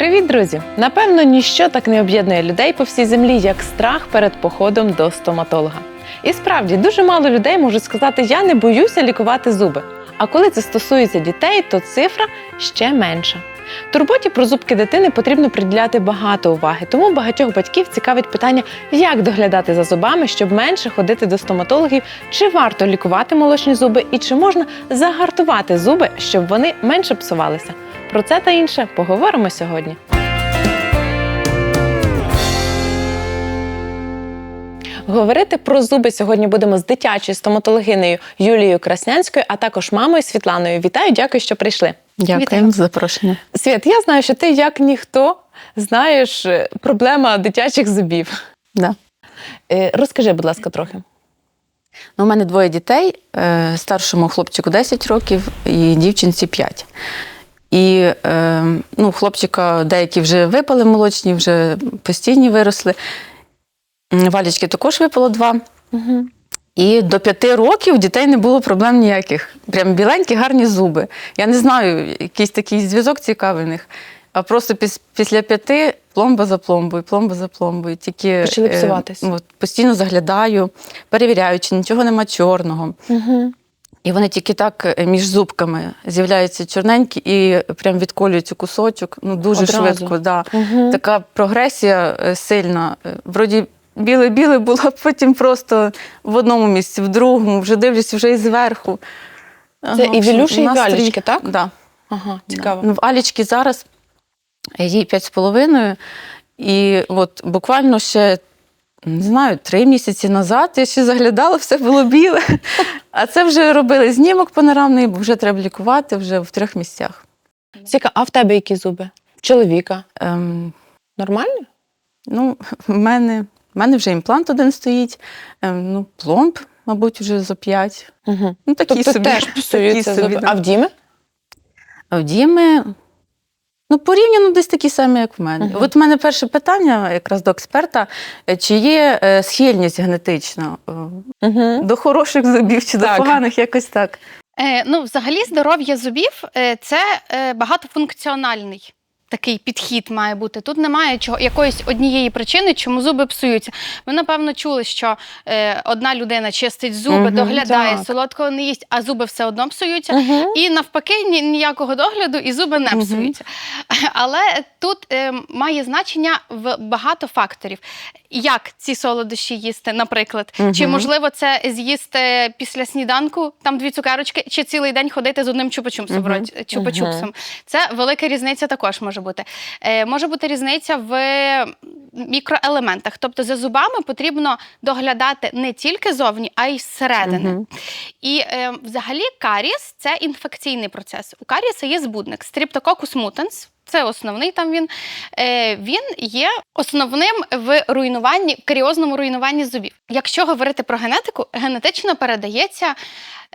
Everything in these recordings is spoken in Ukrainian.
Привіт, друзі! Напевно, ніщо так не об'єднує людей по всій землі, як страх перед походом до стоматолога. І справді дуже мало людей можуть сказати, я не боюся лікувати зуби. А коли це стосується дітей, то цифра ще менша. Турботі про зубки дитини потрібно приділяти багато уваги, тому багатьох батьків цікавить питання, як доглядати за зубами, щоб менше ходити до стоматологів, чи варто лікувати молочні зуби і чи можна загартувати зуби, щоб вони менше псувалися. Про це та інше поговоримо сьогодні. Говорити про зуби сьогодні будемо з дитячою стоматологинею Юлією Краснянською, а також мамою Світланою. Вітаю, дякую, що прийшли. Дякуємо за запрошення. Світ, я знаю, що ти як ніхто знаєш е, проблема дитячих зубів. Да. Е, Розкажи, будь ласка, трохи. Ну, у мене двоє дітей, е, старшому хлопчику 10 років і дівчинці 5. І е, ну, хлопчика деякі вже випали молочні, вже постійні виросли. Валічки також випало два. Угу. І до п'яти років дітей не було проблем ніяких. Прям біленькі, гарні зуби. Я не знаю, якийсь такий зв'язок цікавий в них. А просто піс- після п'яти пломба за пломбою, пломба за пломбою. Тільки Почали е, псуватись. от, постійно заглядаю, перевіряю, чи нічого нема чорного. Угу. І вони тільки так е, між зубками з'являються чорненькі і прям відколюються кусочок. Ну дуже Одразу. швидко. Да. Угу. Така прогресія е, сильна. Е, Вроді біле-біле було, потім просто в одному місці, в другому, вже дивлюсь, вже і зверху. Це і в общем, і Валічки, так? Да. Ага, Да. Ну, в Алічки зараз їй п'ять з половиною. І от буквально ще. Не знаю, три місяці назад я ще заглядала, все було біле. А це вже робили знімок панорамний, бо вже треба лікувати вже в трьох місцях. Сіка, а в тебе які зуби? Чоловіка. Ем, Нормально? ну, в мене, в мене вже імплант один стоїть, ем, ну, пломб, мабуть, вже за п'ять. Угу. Ну, такі Тобто собі. теж такі собі, зуби. да. А в Діми? А в Діми, ну, порівняно десь такі самі, як в мене. Мгм. От в мене перше питання, якраз до експерта, е, чи є е, схильність генетична uh -huh. до хороших зубів чи Так. до поганих, якось так. Е, ну, взагалі, здоров'я зубів е, це е, багатофункціональний. Такий підхід має бути. Тут немає чого якоїсь однієї причини, чому зуби псуються. Ви напевно чули, що е, одна людина чистить зуби, угу, доглядає, так. солодкого не їсть, а зуби все одно псуються. Угу. І навпаки, ні, ніякого догляду, і зуби не псуються. псуються. Але тут е, має значення в багато факторів. Як ці солодощі їсти, наприклад, чи можливо це з'їсти після сніданку, там дві цукерочки, чи цілий день ходити з одним чупа-чупсом роті- чупа-чупсом. Це велика різниця також може бути. Е, може бути різниця в мікроелементах. Тобто за зубами потрібно доглядати не тільки зовні, а й зсередини. Мгм. І е, взагалі карієс – це інфекційний процес. У карієса є збудник Streptococcus mutans. Це основний там він. Е, він є основним в руйнуванні, каріозному руйнуванні зубів. Якщо говорити про генетику, генетично передається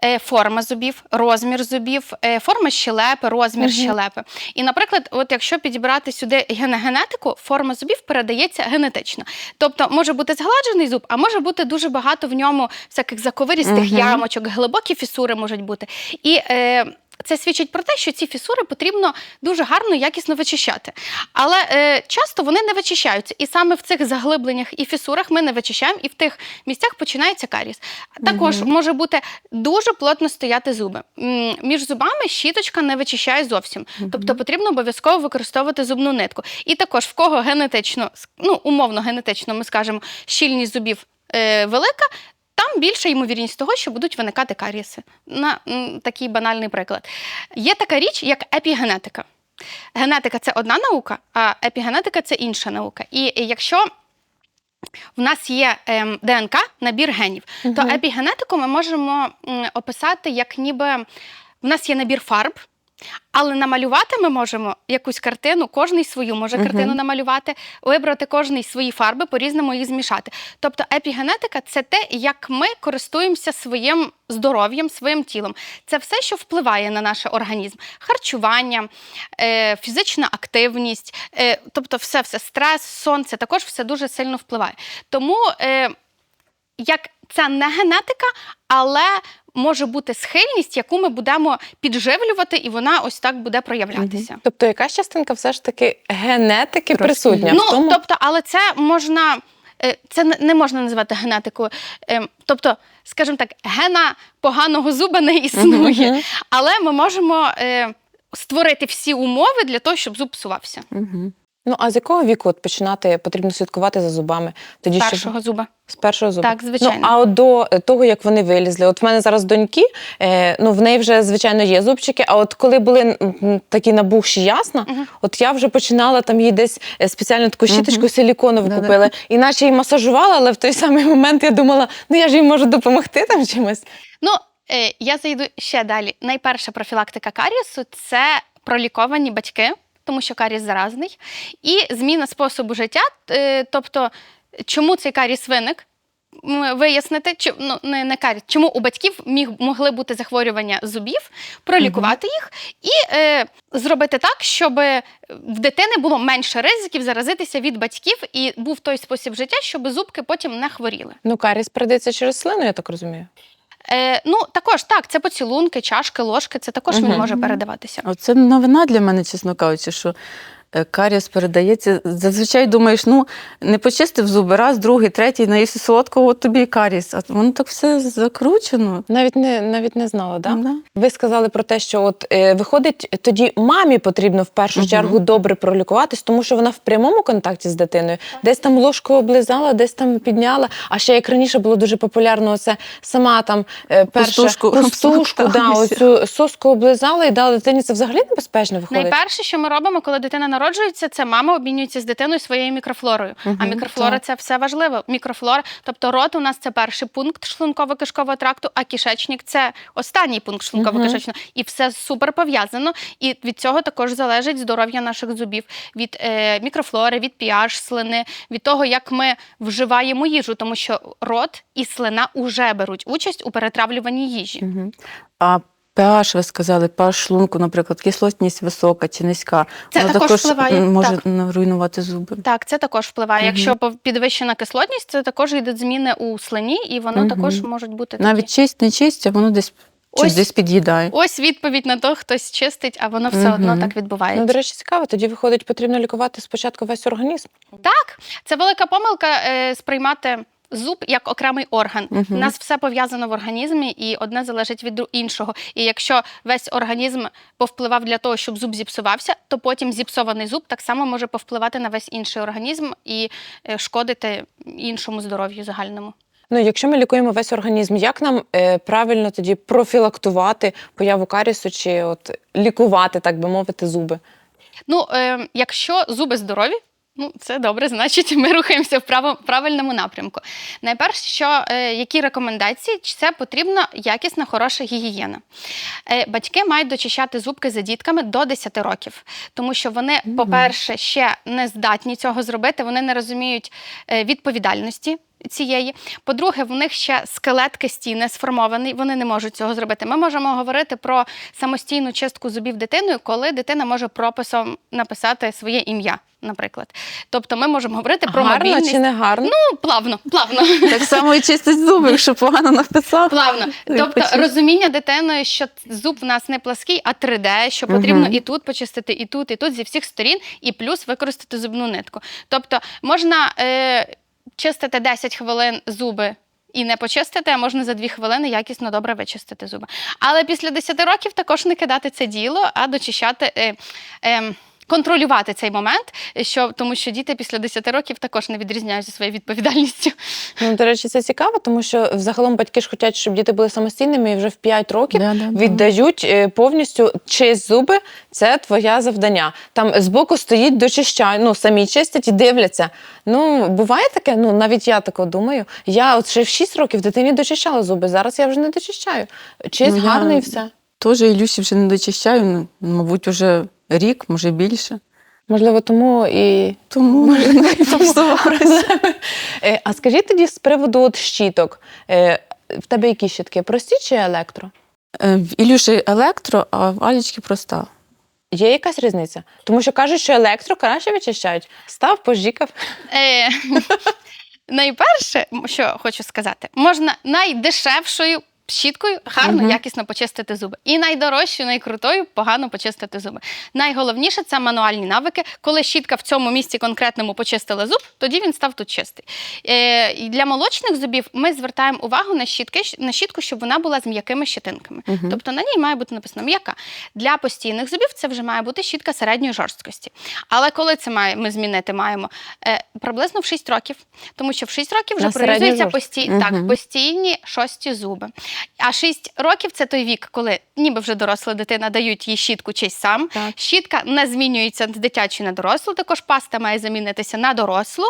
е, форма зубів, розмір зубів, е, форма щелепи, розмір Мгм. щелепи. І, наприклад, от якщо підібрати сюди генетику, форма зубів передається генетично. Тобто може бути згладжений зуб, а може бути дуже багато в ньому всяких заковирістих Мгм. ямочок, глибокі фісури можуть бути. І е, це свідчить про те, що ці фісури потрібно дуже гарно, якісно вичищати. Але е, часто вони не вичищаються. І саме в цих заглибленнях і фісурах ми не вичищаємо, і в тих місцях починається каріс. Також Мгм. може бути дуже плотно стояти зуби. М, Між зубами щіточка не вичищає зовсім. Тобто потрібно обов'язково використовувати зубну нитку. І також в кого генетично, ну умовно генетично, ми скажемо, щільність зубів е, велика. Там більша ймовірність того, що будуть виникати карієси. На такий банальний приклад. Є така річ, як епігенетика. Генетика це одна наука, а епігенетика це інша наука. І якщо в нас є ем, ДНК, набір генів, то епігенетику ми можемо описати як ніби в нас є набір фарб. Але намалювати ми можемо якусь картину, кожний свою може картину намалювати, вибрати кожний свої фарби, по-різному їх змішати. Тобто епігенетика це те, як ми користуємося своїм здоров'ям, своїм тілом. Це все, що впливає на наш організм: харчування, е, фізична активність, е, тобто все, все стрес, сон, це також все дуже сильно впливає. Тому. Як це не генетика, але може бути схильність, яку ми будемо підживлювати, і вона ось так буде проявлятися. Тобто якась частинка все ж таки генетики Трошки. присутня Ну, в тому. тобто, але це можна. е, Це не- можна називати генетикою. Ем, Тобто, скажімо так, гена поганого зуба не існує. Мгм. Але ми можемо е, створити всі умови для того, щоб зуб псувався. Угу. Ну а з якого віку от починати потрібно слідкувати за зубами? Тоді З щоб- першого зуба. з першого зуба. Так, звичайно. Ну, а от до е, того, як вони вилізли, от в мене зараз доньки, е, ну в неї вже звичайно є зубчики. А от коли були такі набухші ясна, Мгм. от я вже починала там їй десь е, спеціально таку щіточку Мгм. силіконову Да-да. купили, іначе її масажувала, але в той самий момент я думала, ну я ж їй можу допомогти там чимось. Ну, е, я зайду ще далі. Найперша профілактика карієсу це проліковані батьки, тому що карієс заразний, і зміна способу життя. е, Тобто, чому цей карієс виник? Вияснити, чи ну не, не карієс, чому у батьків міг могли бути захворювання зубів, пролікувати їх і е, зробити так, щоб в дитини було менше ризиків заразитися від батьків, і був той спосіб життя, щоб зубки потім не хворіли. Ну, каріс передається через слину, я так розумію. Е, ну, також так, це поцілунки, чашки, ложки, це також він може передаватися. Оце новина для мене, чесно кажучи, що е, карієс передається. Зазвичай думаєш, ну не почистив зуби, раз, другий, третій, наївся солодкого, от тобі і карієс. А воно так все закручено. Навіть не навіть не знала, да? Да. Ви сказали про те, що от е, виходить, тоді мамі потрібно в першу Мгм. чергу добре пролікуватись, тому що вона в прямому контакті з дитиною, десь там ложку облизала, десь там підняла. А ще як раніше було дуже популярно, це сама там е, перша Пустушку. пустушку, да, оцю соску облизала і дала дитині. Це взагалі небезпечно виходить. Найперше, що ми робимо, коли дитина народжується, це мама обмінюється з дитиною своєю мікрофлорою. а мікрофлора так. це все важливо. Мікрофлора, тобто рот у нас це перший пункт шлунково-кишкового тракту, а кишечник це останній пункт шлунково-кишечного. І все супер пов'язано. І від цього також залежить здоров'я наших зубів, від е, мікрофлори, від pH слини, від того, як ми вживаємо їжу, тому що рот і слина уже беруть участь у перетравлюванні їжі. Мгм. А pH, ви сказали, pH шлунку, наприклад, кислотність висока чи низька. Це Воно також впливає, може так. руйнувати зуби. Так, це також впливає. Мгм. Якщо підвищена кислотність, це також йдуть зміни у слині, і воно Мгм. також можуть бути Навіть такі. чисть, не чисть, а воно десь, Ось. десь під'їдає. Ось відповідь на то, хтось чистить, а воно все одно Мгм. так Ну, відбувається. до речі, цікаво. Тоді виходить, потрібно лікувати спочатку весь організм. Так, це велика помилка е, сприймати. Зуб як окремий орган. Мгм. У нас все пов'язано в організмі, і одне залежить від іншого. І якщо весь організм повпливав для того, щоб зуб зіпсувався, то потім зіпсований зуб так само може повпливати на весь інший організм і е, шкодити іншому здоров'ю загальному. Ну, якщо ми лікуємо весь організм, як нам е, правильно тоді профілактувати появу карісу чи от лікувати, так би мовити, зуби? Ну, е, якщо зуби здорові, ну це добре, значить ми рухаємося в право, правильному напрямку. Найперше, що е, які рекомендації, чи це потрібна якісна, хороша гігієна. Е, батьки мають дочищати зубки за дітками до 10 років, тому що вони, по-перше, ще не здатні цього зробити, вони не розуміють е, відповідальності. Цієї, по-друге, в них ще скелет кисті не сформований, вони не можуть цього зробити. Ми можемо говорити про самостійну чистку зубів дитиною, коли дитина може прописом написати своє ім'я, наприклад. Тобто ми можемо говорити про гарно мобільність. чи не гарно? Ну, плавно, плавно. Так само і чистить зуби, якщо погано написав. Плавно. Тобто розуміння дитиною, що зуб в нас не плаский, а 3D, що потрібно Мгм. і тут почистити, і тут, і тут зі всіх сторін, і плюс використати зубну нитку. Тобто можна е, чистити 10 хвилин зуби. І не почистити, а можна за дві хвилини якісно добре вичистити зуби. Але після 10 років також не кидати це діло, а дочищати, е, е, контролювати цей момент, що, тому що діти після 10 років також не відрізняються своєю відповідальністю. Ну, до речі, це цікаво, тому що взагалом батьки ж хочуть, щоб діти були самостійними і вже в 5 років Да, да, да. віддають е, повністю чисть зуби. Це твоє завдання. Там збоку стоїть, дочищають, ну самі чистять і дивляться. Ну, буває таке, ну навіть я тако думаю. Я от ще в 6 років дитині дочищала зуби. Зараз я вже не дочищаю. Чисть Ну, я- гарно і все. Теж Ілюсі вже не дочищаю, ну, мабуть, вже рік, може більше. Можливо, тому і Тому може не попсувалося. Е, А скажіть тоді з приводу от щіток. Е, В тебе які щітки? Прості чи електро? Е, В Ілюші електро, а в Алічки проста. Є якась різниця? Тому що кажуть, що електро краще вичищають. Став, пожікав. Найперше, що хочу сказати, можна найдешевшою щіткою гарно, Мгм. якісно почистити зуби. І найдорожчою, найкрутою погано почистити зуби. Найголовніше це мануальні навики. Коли щітка в цьому місці конкретному почистила зуб, тоді він став тут чистий. Е, і для молочних зубів ми звертаємо увагу на щітки, на щітку, щоб вона була з м'якими щетинками. Мгм. Тобто на ній має бути написано м'яка. Для постійних зубів це вже має бути щітка середньої жорсткості. Але коли це має, ми змінити маємо е, приблизно в 6 років, тому що в 6 років вже На прорізуються жорсткість. пості... Мгм. так, постійні шості зуби. А 6 років це той вік, коли ніби вже доросла дитина дають їй щітку чись сам. Так. Щітка не змінюється з дитячої на дорослу, також паста має замінитися на дорослу.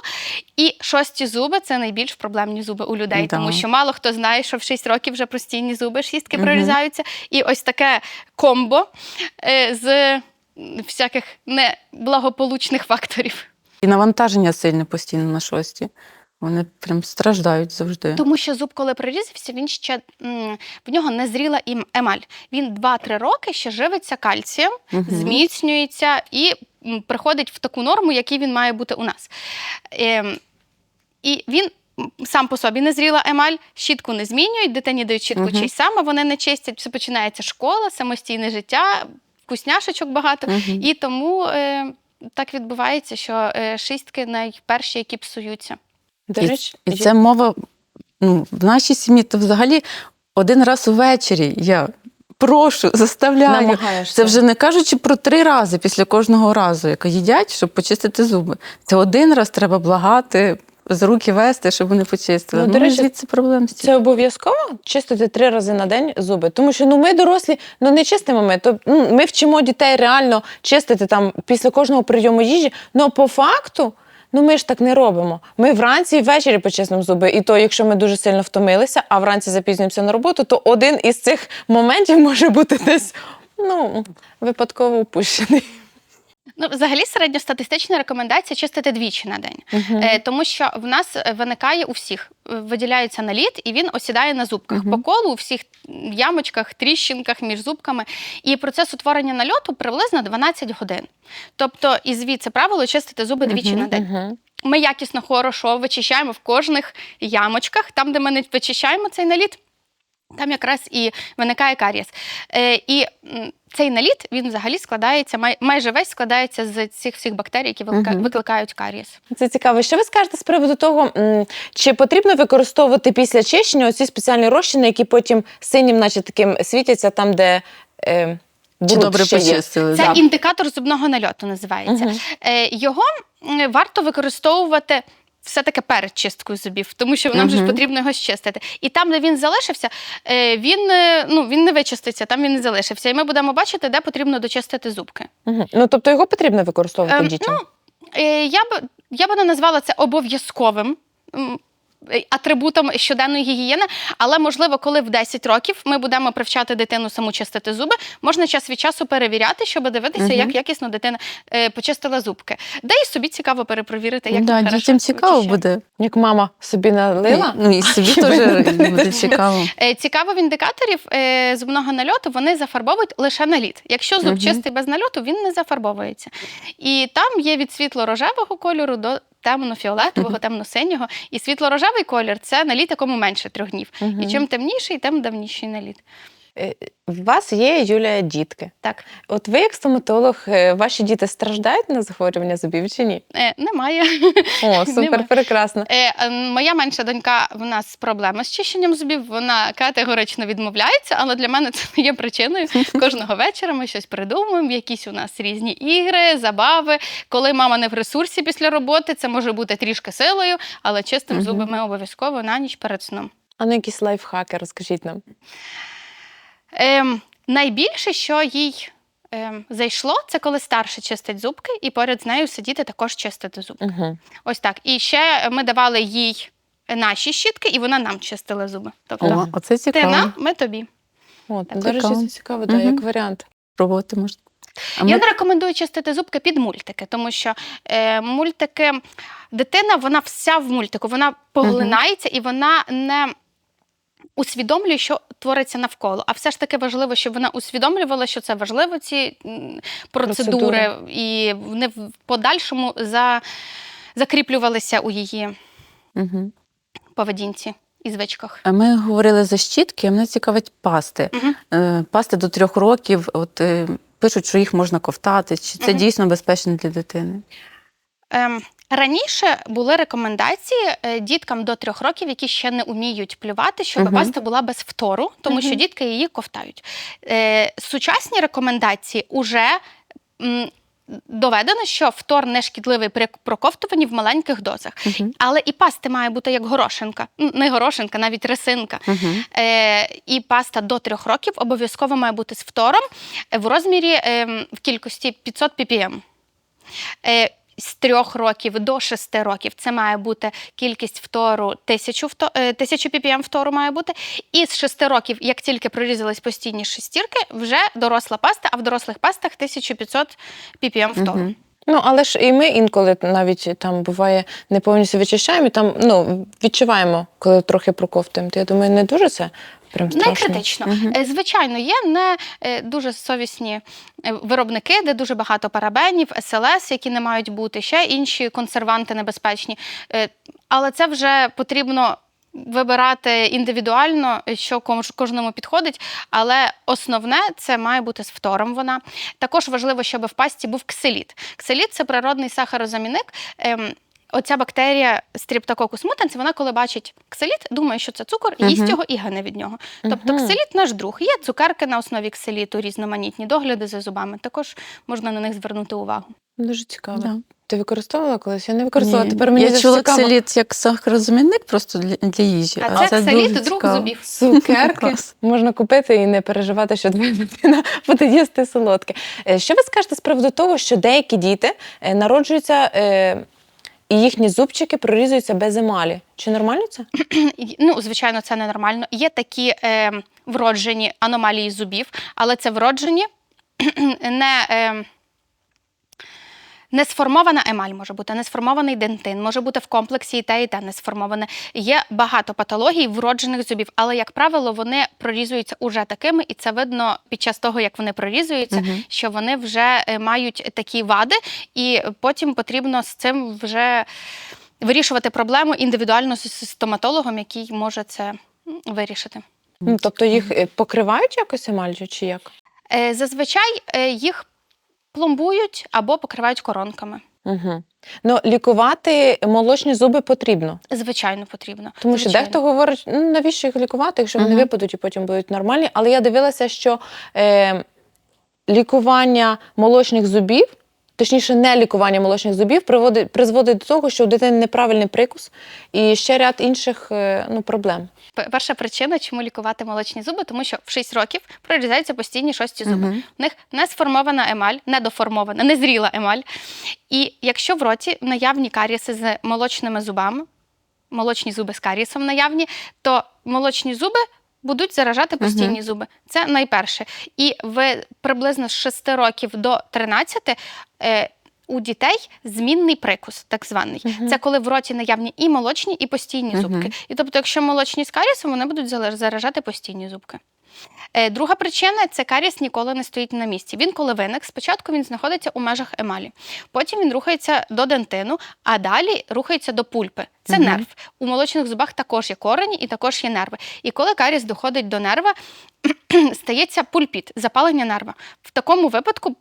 І шості зуби це найбільш проблемні зуби у людей, Да. тому що мало хто знає, що в 6 років вже простійні зуби, шістки Мгм. прорізаються. І ось таке комбо е, з всяких неблагополучних факторів. І навантаження сильне постійно на шості. Вони прям страждають завжди. Тому що зуб, коли прорізався, він ще м, в нього не зріла ім- емаль. Він 2-3 роки ще живиться кальцієм, Мгм. зміцнюється і м, приходить в таку норму, який він має бути у нас. Ем, і він. м, Сам по собі не зріла емаль, щітку не змінюють, дитині дають щітку Мгм. чись сама, вони не чистять, все починається школа, самостійне життя, вкусняшечок багато. Мгм. І тому е, так відбувається, що е, шістки найперші, які псуються. До І, речі, і це мова ну, в нашій сім'ї, то взагалі один раз увечері я прошу, заставляю. намагаєшся. Це вже не кажучи про три рази після кожного разу, яка їдять, щоб почистити зуби. Це один раз треба благати, з руки вести, щоб вони почистили. Ну, Ну, до речі, звідси проблем. Це обов'язково чистити три рази на день зуби. Тому що ну ми дорослі, ну не чистимо ми. То ну, ми вчимо дітей реально чистити там після кожного прийому їжі. Ну по факту. Ну, ми ж так не робимо. Ми вранці і ввечері почистимо зуби. І то, якщо ми дуже сильно втомилися, а вранці запізнюємося на роботу, то один із цих моментів може бути десь ну, випадково упущений. Ну, взагалі, середньостатистична рекомендація чистити двічі на день. Е, тому що в нас е, виникає у всіх, е, виділяється наліт, і він осідає на зубках Мгм. по колу, у всіх ямочках, тріщинках між зубками. І процес утворення нальоту приблизно 12 годин. Тобто, і звідси правило чистити зуби двічі Мгм. на день. Мгм. Ми якісно, хорошо вичищаємо в кожних ямочках, там, де ми не вичищаємо цей наліт. Там якраз і виникає карієс. Е, і цей наліт він взагалі складається, май, майже весь складається з цих всіх бактерій, які виклика- Мгм. викликають карієс. Це цікаво. Що ви скажете з приводу того, чи потрібно використовувати після чищення оці спеціальні розчини, які потім синім, наче таким світяться там, де е, Чи добре почистили? Це да. індикатор зубного нальоту називається. Е, його варто використовувати. Все-таки перед чисткою зубів, тому що нам вже ж потрібно його щистити. І там, де він залишився, е, він, е, ну, він не вичиститься, там він не залишився. І ми будемо бачити, де потрібно дочистити зубки. Мгм. Ну тобто його потрібно використовувати Ем, дітям. Е, Я б я би не назвала це обов'язковим. м, Атрибутом щоденної гігієни, але можливо, коли в 10 років ми будемо привчати дитину саму чистити зуби, можна час від часу перевіряти, щоб дивитися, Мгм. як якісно дитина е, почистила зубки. Да і собі цікаво перепровірити, як да, дітям цікаво буде. Як мама собі налила. Ну і собі теж буде цікаво. Е, Цікаво в індикаторів е, зубного нальоту вони зафарбовують лише наліт. Якщо зуб чистий без нальоту, він не зафарбовується. І там є від світло-рожевого кольору до темно-фіолетового, темно-синього. І світло-рожевий колір це наліт, якому менше трьох днів. І чим темніший, тим давніший наліт. Е, В вас є Юлія дітки. Так, От ви, як стоматолог, е, ваші діти страждають на захворювання зубів чи ні? е, немає. О, супер, Нема. прекрасно. Е, е, моя менша донька, в нас проблема з чищенням зубів. Вона категорично відмовляється, але для мене це не є причиною. Кожного вечора ми щось придумуємо, якісь у нас різні ігри, забави. Коли мама не в ресурсі після роботи, це може бути трішки силою, але чистим Мгм. зуби ми обов'язково на ніч перед сном. А ну якісь лайфхаки, розкажіть нам. Ем, найбільше, що їй ем, зайшло, це коли старше чистить зубки, і поряд з нею сидіти також чистити зубки. Угу. Ось так. І ще ми давали їй наші щітки, і вона нам чистила зуби. Тобто О, оце ти нам, ми тобі. От, Так, до речі, це цікаво, да, Мгм. як варіант. Пробувати можна. А Я ми- не рекомендую чистити зубки під мультики, тому що е, мультики, дитина, вона вся в мультику, вона поглинається і вона не усвідомлює, що твориться навколо. А все ж таки важливо, щоб вона усвідомлювала, що це важливо, ці процедури, і вони в подальшому за, закріплювалися у її Угу. поведінці і звичках. Ми говорили за щітки, а мене цікавить пасти. Е, Пасти до трьох років, от е, пишуть, що їх можна ковтати. Чи це Мгм. дійсно безпечно для дитини? Ем, раніше були рекомендації е, діткам до трьох років, які ще не вміють плювати, щоб Мгм. паста була без втору, тому що дітки її ковтають. Е, сучасні рекомендації уже. м, Доведено, що фтор не шкідливий при проковтуванні в маленьких дозах. Угу. Але і пасти має бути як горошинка. Не горошинка, навіть рисинка. Угу. Е, і паста до трьох років обов'язково має бути з фтором е, в розмірі е, в кількості 500 ppm. Е, з трьох років до шести років це має бути кількість втору 1000, фто, тисячу 1000 ppm втору має бути. І з шести років, як тільки прорізались постійні шестірки, вже доросла паста, а в дорослих пастах 1500 ppm втору. Мгм. Ну, але ж і ми інколи навіть там буває не повністю вичищаємо, і там ну, відчуваємо, коли трохи проковтуємо. То я думаю, не дуже це прям Не критично. Е, Звичайно, є не е, дуже совісні е, виробники, де дуже багато парабенів, СЛС, які не мають бути, ще інші консерванти небезпечні. Е, Але це вже потрібно. Вибирати індивідуально, що кожному підходить, але основне це має бути з фтором. Вона також важливо, щоб в пасті був кселіт. Кселіт це природний сахарозамінник. Ем, Оця бактерія Streptococcus mutans, вона коли бачить кселіт, думає, що це цукор, їсть Мгм. його і гине від нього. Тобто Мгм. кселіт наш друг. Є цукерки на основі кселіту, різноманітні догляди за зубами. Також можна на них звернути увагу. Дуже цікаво. Да. Ти використовувала колись? Я не використовувала. Ні. Тепер мені Я чула цікаво. кселіт як сахарозамінник просто для, для їжі. А це кселіт дуже друг цікаво. зубів. Цукерки можна купити і не переживати, що твоя дитина буде їсти солодке. Е, Що ви скажете з приводу того, що деякі діти е, народжуються е, і їхні зубчики прорізуються без емалі? Чи нормально це? Ну, звичайно, це ненормально. Є такі е, вроджені аномалії зубів, але це вроджені не. Е, Не сформована емаль може бути, не сформований дентин, може бути в комплексі і те, і те не сформоване. Є багато патологій вроджених зубів, але, як правило, вони прорізуються уже такими, і це видно під час того, як вони прорізуються, Мгм. що вони вже е, мають такі вади, і потім потрібно з цим вже вирішувати проблему індивідуально з стоматологом, який може це вирішити. Тобто їх е, покривають якось емаллю чи як? Е, Зазвичай їх пломбують або покривають коронками. Угу. Ну, лікувати молочні зуби потрібно. Звичайно, потрібно. Тому що Звичайно. дехто говорить, ну навіщо їх лікувати, якщо вони Мгм. випадуть і потім будуть нормальні. Але я дивилася, що е, лікування молочних зубів, точніше, не лікування молочних зубів, приводить, призводить до того, що у дитини неправильний прикус і ще ряд інших е, ну, проблем. Перша причина, чому лікувати молочні зуби, тому що в 6 років прорізаються постійні шості зуби. В них не сформована емаль, недоформована, незріла емаль. І якщо в роті наявні каріси з молочними зубами, молочні зуби з карісом наявні, то молочні зуби будуть заражати постійні зуби. Це найперше. І в приблизно з 6 років до 13 е, у дітей змінний прикус, так званий. Мгм. Це коли в роті наявні і молочні, і постійні Мгм. зубки. І тобто, якщо молочні з карісом, вони будуть заражати постійні зубки. Е, Друга причина це каріс ніколи не стоїть на місці. Він, коли виник, спочатку він знаходиться у межах емалі, потім він рухається до дентину, а далі рухається до пульпи. Це Мгм. нерв. У молочних зубах також є корені і також є нерви. І коли каріс доходить до нерва, стається пульпіт, запалення нерва. В такому випадку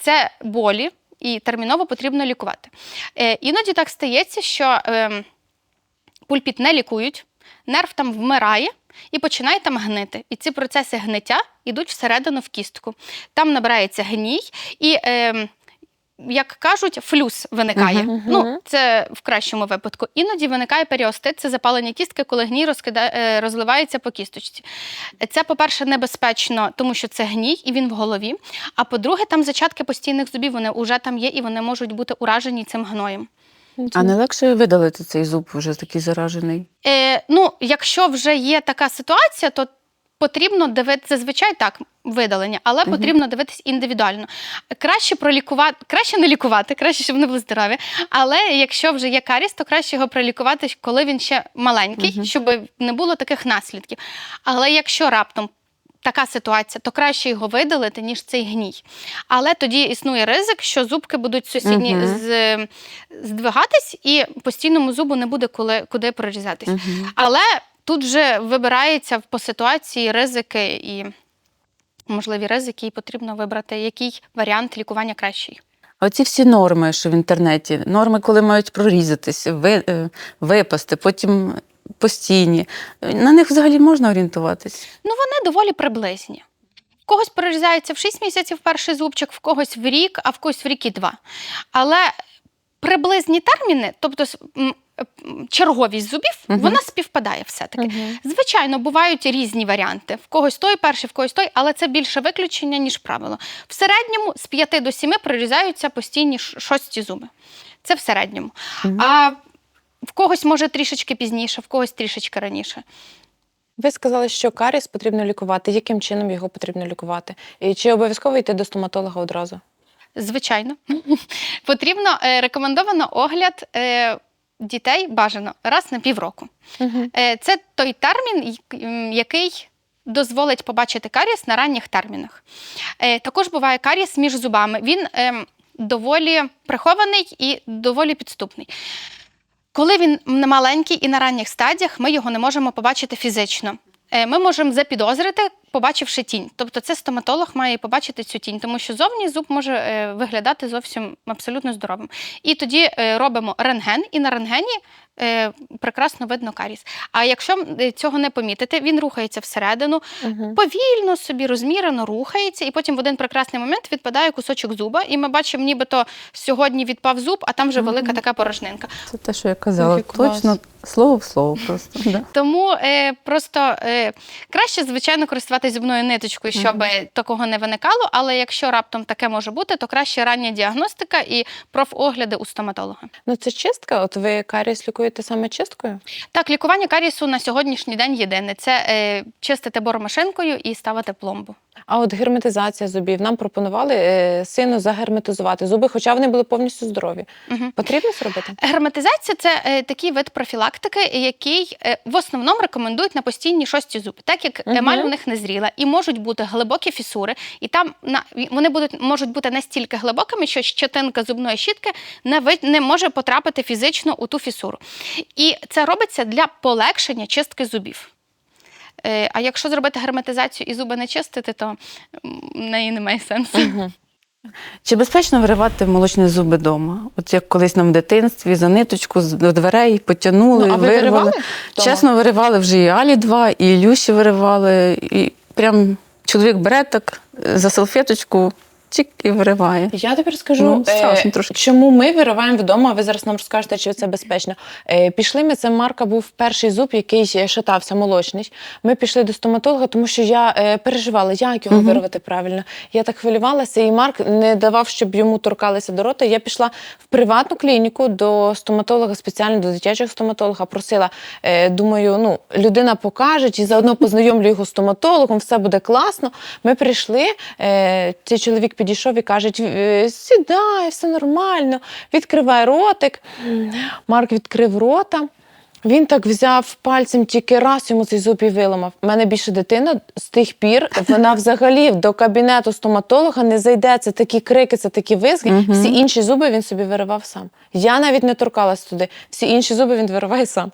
це болі. І терміново потрібно лікувати. Е, іноді так стається, що е, пульпіт не лікують, нерв там вмирає і починає там гнити. І ці процеси гниття йдуть всередину в кістку. Там набирається гній, і, е, як кажуть, флюс виникає. Мгм. Ну, це в кращому випадку. Іноді виникає періостит, це запалення кістки, коли гній розкида... е, розливається по кісточці. Це, по-перше, небезпечно, тому що це гній, і він в голові. А по-друге, там зачатки постійних зубів, вони вже там є, і вони можуть бути уражені цим гноєм. А не легше видалити цей зуб вже такий заражений? Е, ну, якщо вже є така ситуація, то потрібно дивитися зазвичай так видалення, але Мгм. потрібно дивитись індивідуально. Краще пролікувати, краще не лікувати, краще, щоб вони були здорові. Але якщо вже є каріс, то краще його пролікувати, коли він ще маленький, Мгм. щоб не було таких наслідків. Але якщо раптом така ситуація, то краще його видалити, ніж цей гній. Але тоді існує ризик, що зубки будуть сусідні угу. з, здвигатись, і постійному зубу не буде коли, куди прорізатись. Але тут вже вибирається по ситуації ризики і можливі ризики, і потрібно вибрати, який варіант лікування кращий. Оці всі норми, що в інтернеті, норми, коли мають прорізатись, е, випасти, потім постійні. На них взагалі можна орієнтуватись. Ну, вони доволі приблизні. В когось прорізається в 6 місяців перший зубчик, в когось в рік, а в когось в рік і два. Але приблизні терміни, тобто черговість зубів, Мгм. вона співпадає все-таки. Звичайно, бувають різні варіанти. В когось той перший, в когось той, але це більше виключення, ніж правило. В середньому з 5 до 7 прорізаються постійні шості зуби. Це в середньому. А в когось може трішечки пізніше, в когось трішечки раніше. Ви сказали, що каріс потрібно лікувати. Яким чином його потрібно лікувати? І чи обов'язково йти до стоматолога одразу? Звичайно, потрібно е, рекомендовано огляд е, дітей бажано раз на півроку. Угу. Це той термін, який дозволить побачити каріс на ранніх термінах. Е, Також буває каріс між зубами. Він ем, доволі прихований і доволі підступний. Коли він маленький і на ранніх стадіях, ми його не можемо побачити фізично. Е, Ми можемо запідозрити, побачивши тінь. Тобто це стоматолог має побачити цю тінь, тому що зовні зуб може е, виглядати зовсім абсолютно здоровим. І тоді е, робимо рентген, і на рентгені прекрасно видно каріс. А якщо е, цього не помітити, він рухається всередину, повільно собі розмірено рухається, і потім в один прекрасний момент відпадає кусочок зуба, і ми бачимо, нібито сьогодні відпав зуб, а там вже велика така порожнинка. Це те, що я казала. Клас. Точно слово в слово просто. Да. Тому е, просто е, краще, звичайно, користуватися зубною ниточкою, щоб е, такого не виникало. Але якщо раптом таке може бути, то краще рання діагностика і профогляди у стоматолога. Ну це чистка. От ви каріс лікуєте саме чисткою? Так, лікування карісу на сьогоднішній день єдине це е, чистити бормашинкою і ставити пломбу. А от герметизація зубів нам пропонували е, сильно загерметизувати зуби, хоча вони були повністю здорові. Мгм. Потрібно зробити? Герметизація це е, такий вид профілактики, який е, в основному рекомендують на постійні шості зуби, так як емаль у них не зріла, і можуть бути глибокі фісури, і там на вони будуть можуть бути настільки глибокими, що щетинка зубної щітки не не може потрапити фізично у ту фісуру. І це робиться для полегшення чистки зубів. Е, А якщо зробити герметизацію і зуби не чистити, то в неї немає сенсу. Чи безпечно виривати молочні зуби вдома? От як колись нам в дитинстві за ниточку до дверей потягнули, Ну, а ви вирвали. виривали? Чесно, виривали вже і Алі 2, і Ілюші виривали. І прям чоловік бере так за салфеточку, чик і вириває. Я тобі розкажу, Ну, страшно е, трошки. чому ми вириваємо вдома, а ви зараз нам розкажете, чи це безпечно. Е, пішли ми, це Марка був перший зуб, який шатався, молочний. Ми пішли до стоматолога, тому що я е, переживала, як його Мгм. вирвати правильно. Я так хвилювалася, і Марк не давав, щоб йому торкалися до рота. Я пішла в приватну клініку до стоматолога, спеціально до дитячого стоматолога, просила, е, думаю, ну, людина покаже, і заодно познайомлю його з стоматологом, все буде класно. Ми прийшли, е, цей чоловік підійшов і каже: «Е, сідай, все нормально, відкривай ротик. Марк відкрив рота. Він так взяв пальцем тільки раз йому цей зуб і виламав. У мене більше дитина з тих пір вона взагалі до кабінету стоматолога не зайде. Це такі крики, це такі визги. Мгм. Всі інші зуби він собі виривав сам. Я навіть не торкалась туди. Всі інші зуби він вириває сам.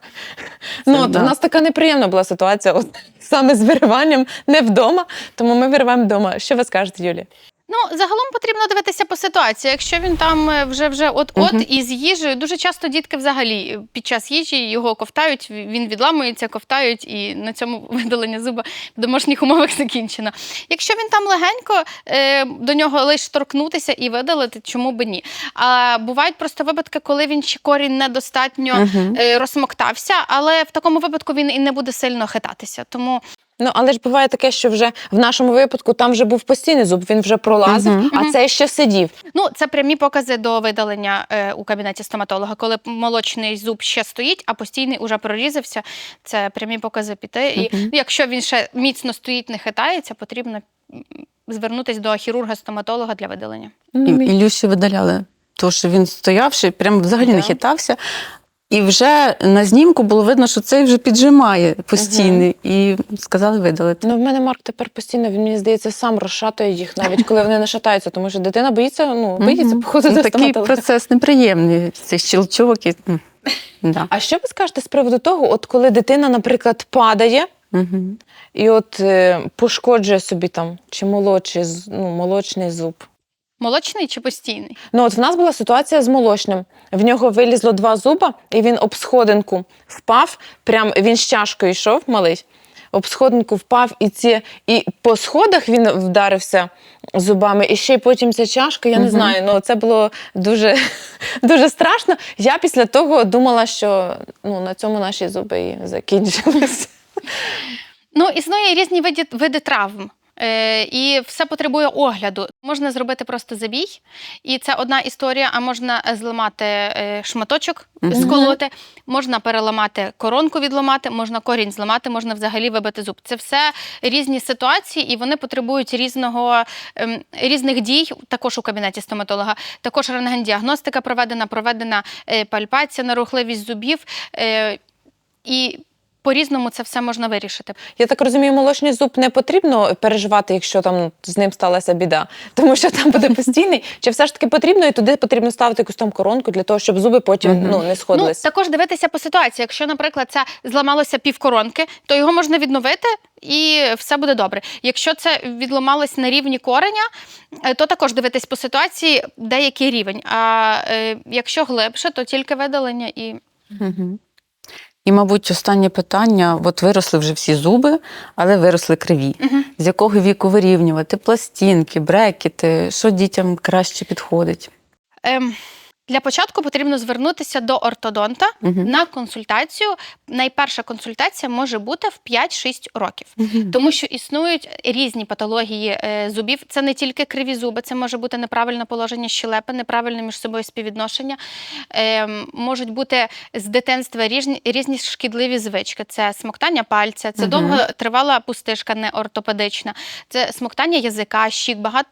ну, от, да. У нас така неприємна була ситуація, от, саме з вириванням не вдома, тому ми вириваємо вдома. Що ви скажете, Юлія? Ну, загалом потрібно дивитися по ситуації. Якщо він там е, вже вже от-от Мгм. із їжею, дуже часто дітки взагалі під час їжі його ковтають, він відламується, ковтають, і на цьому видалення зуба в домашніх умовах закінчено. Якщо він там легенько, е, до нього лише торкнутися і видалити, чому би ні? А бувають просто випадки, коли він ще корінь недостатньо е, розсмоктався, але в такому випадку він і не буде сильно хитатися. Тому Ну, але ж буває таке, що вже в нашому випадку там вже був постійний зуб, він вже пролазив, Мгм. а цей ще сидів. Ну, це прямі покази до видалення е, у кабінеті стоматолога, коли молочний зуб ще стоїть, а постійний уже прорізався. Це прямі покази піти. І якщо він ще міцно стоїть, не хитається, потрібно м, звернутися до хірурга-стоматолога для видалення. І, Ілюші видаляли. Тому що він стоявши, прям взагалі не Да. хитався. І вже на знімку було видно, що цей вже піджимає постійно. І сказали видалити. Ну, в мене Марк тепер постійно, він мені здається, сам розшатує їх, навіть коли вони не шатаються, тому що дитина боїться, ну, боїться Мгм. походу Ну, Такий процес неприємний, цей щелчок. І... Да. А що ви скажете з приводу того, от коли дитина, наприклад, падає Мгм. і от е, пошкоджує собі там чи молодший, з- ну, молочний зуб? Молочний чи постійний? Ну, от в нас була ситуація з молочним. В нього вилізло два зуба, і він об сходинку впав. Прям він з чашкою йшов малий. Об сходинку впав, і ці і по сходах він вдарився зубами, і ще й потім ця чашка. Я не знаю. Ну це було дуже, дуже страшно. Я після того думала, що ну на цьому наші зуби і закінчилися. Ну, існує різні види, види травм. Е, і все потребує огляду. Можна зробити просто забій, і це одна історія. А можна е, зламати е, шматочок, Мгм. сколоти, можна переламати коронку, відламати, можна корінь зламати, можна взагалі вибити зуб. Це все різні ситуації, і вони потребують різного ем, різних дій. Також у кабінеті стоматолога. Також рентген-діагностика проведена, проведена е, пальпація на рухливість зубів. І по-різному це все можна вирішити. Я так розумію, молочний зуб не потрібно переживати, якщо там з ним сталася біда, тому що там буде постійний. Чи все ж таки потрібно, і туди потрібно ставити якусь там коронку для того, щоб зуби потім Мгм. ну, не Ну, також дивитися по ситуації. Якщо, наприклад, це зламалося півкоронки, то його можна відновити і все буде добре. Якщо це відламалось на рівні кореня, е, то також дивитись по ситуації, деякий рівень. А е, якщо глибше, то тільки видалення і Мгм. І, мабуть, останнє питання: от виросли вже всі зуби, але виросли криві. Угу. З якого віку вирівнювати? Пластинки, брекети, що дітям краще підходить? Ем, для початку потрібно звернутися до ортодонта Мгм. на консультацію. Найперша консультація може бути в 5-6 років. Мгм. Тому що існують різні патології е, зубів. Це не тільки криві зуби, це може бути неправильне положення щелепи, неправильне між собою співвідношення. Е, можуть бути з дитинства різні, різні шкідливі звички. Це смоктання пальця, це Мгм. довготривала пустишка не ортопедична, це смоктання язика, щік, багато.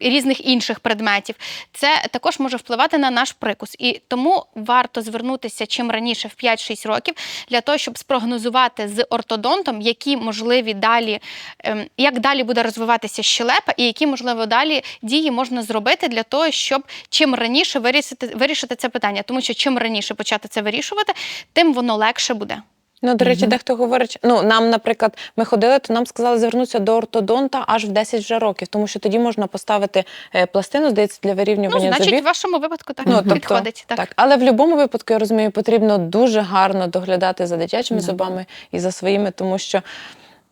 Різних інших предметів, це також може впливати на наш прикус, і тому варто звернутися чим раніше в 5-6 років для того, щоб спрогнозувати з ортодонтом, які можливі далі, ем, як далі буде розвиватися щелепа, і які можливо далі дії можна зробити для того, щоб чим раніше вирішити, вирішити це питання. Тому що чим раніше почати це вирішувати, тим воно легше буде. Ну, до речі, дехто говорить, ну нам, наприклад, ми ходили, то нам сказали звернутися до ортодонта аж в 10 вже років, тому що тоді можна поставити е, пластину, здається, для Ну, вирівнювання значить, зубів. в вашому випадку так Ну, тобто, підходить. Так. Але в будь-якому випадку, я розумію, потрібно дуже гарно доглядати за дитячими Да. зубами і за своїми, тому що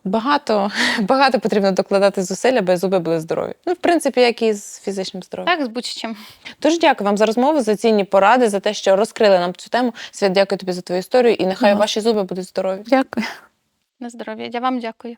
багато, багато потрібно докладати зусиль, аби зуби були здорові. Ну, в принципі, як і з фізичним здоров'ям. Так, з будь-чим. Дуже дякую вам за розмову, за цінні поради, за те, що розкрили нам цю тему. Свят, дякую тобі за твою історію, і нехай ну. ваші зуби будуть здорові. Дякую. На здоров'я. Я вам дякую.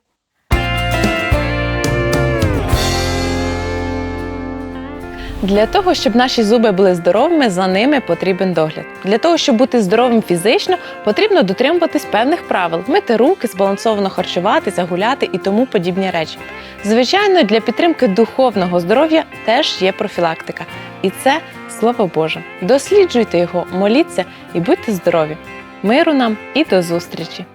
Для того, щоб наші зуби були здоровими, за ними потрібен догляд. Для того, щоб бути здоровим фізично, потрібно дотримуватись певних правил: мити руки, збалансовано харчуватися, гуляти і тому подібні речі. Звичайно, для підтримки духовного здоров'я теж є профілактика, і це слово Боже. Досліджуйте його, моліться і будьте здорові. Миру нам і до зустрічі!